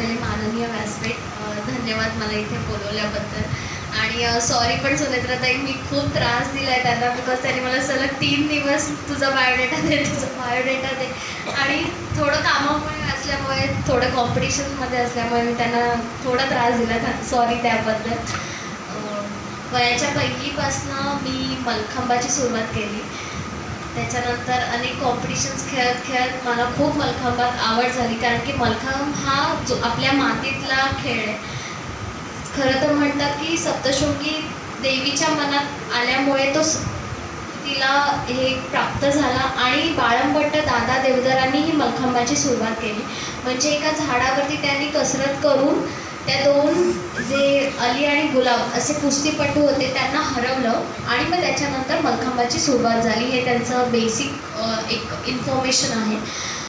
पहिले माननीय व्यासपीठ धन्यवाद मला इथे बोलवल्याबद्दल. आणि सॉरी पण सुनेत्राताई मी खूप त्रास दिला आहे त्यांना बिकॉज त्यांनी मला सलग तीन दिवस तुझा बायोडेटा दे तुझा बायोडेटा दे. आणि थोडं कामामुळे असल्यामुळे थोडं कॉम्पिटिशनमध्ये असल्यामुळे मी त्यांना थोडा त्रास दिला सॉरी त्याबद्दल. वयाच्या पहिलीपासनं मी मलखांबाची सुरुवात केली. त्याच्यानंतर अनेक कॉम्पिटिशन्स खेळत खेळत मला खूप मलखांबात आवड झाली. कारण की मलखांब हा जो आपल्या मातीतला खेळ आहे. खरं तर म्हणतात की सप्तशृंगी देवीच्या मनात आल्यामुळे तो तिला हे प्राप्त झाला आणि बाळंबट्ट दादा देवधरांनी ही मलखांबाची सुरुवात केली. म्हणजे एका झाडावरती त्यांनी कसरत करून त्या दोन जे अली आणि गुलाब असे कुस्तीपटू होते त्यांना हरवलं आणि मग त्याच्यानंतर मलखांबाची सुरुवात झाली. हे त्यांचं बेसिक एक इन्फॉर्मेशन आहे.